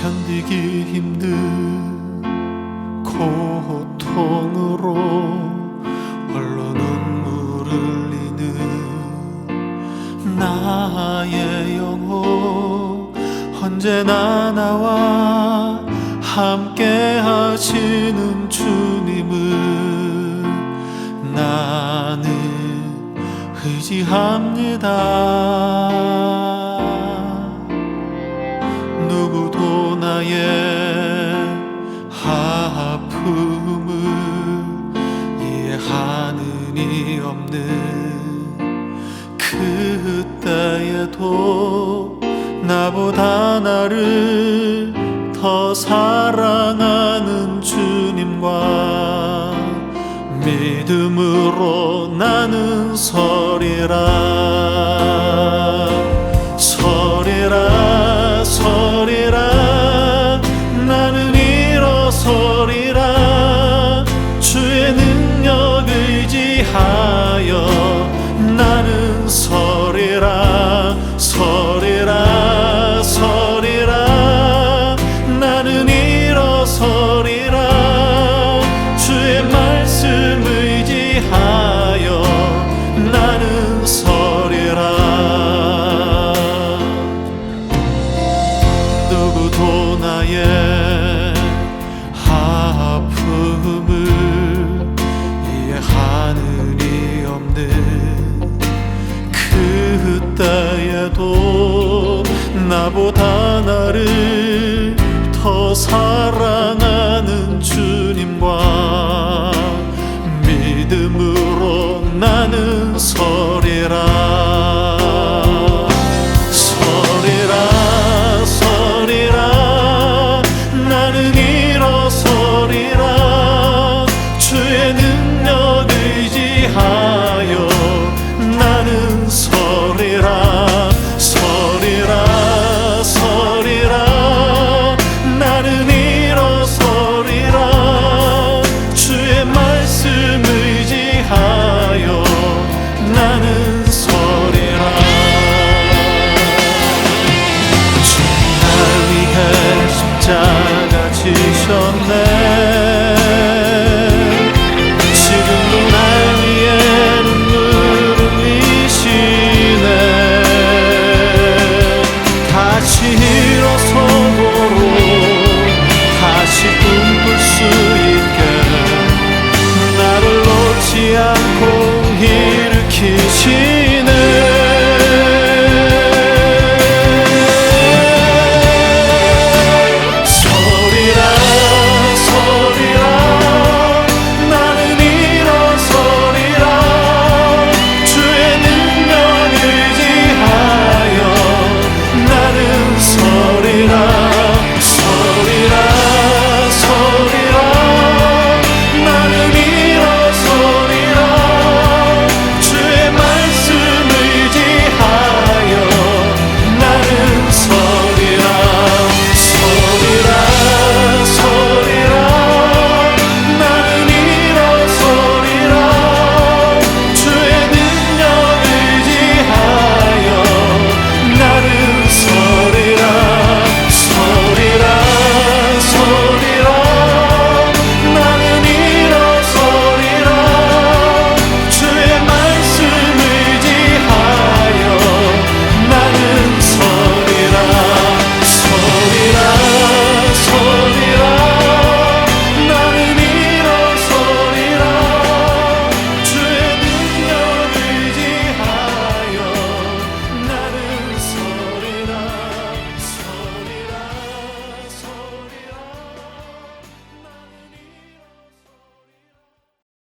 견디기 힘든 고통으로 홀로 눈물 흘리는 나의 영혼. 언제나 나와 함께 하시는 주님을 나는 의지합니다. 누구도 나의 아픔을 이해하는 이 없는 그때에도 나보다 나를 더 사랑하는 주님과 믿음으로 나는 서리라 나보다 나를 더 사랑하는 주님과 믿음으로 나는 서리라.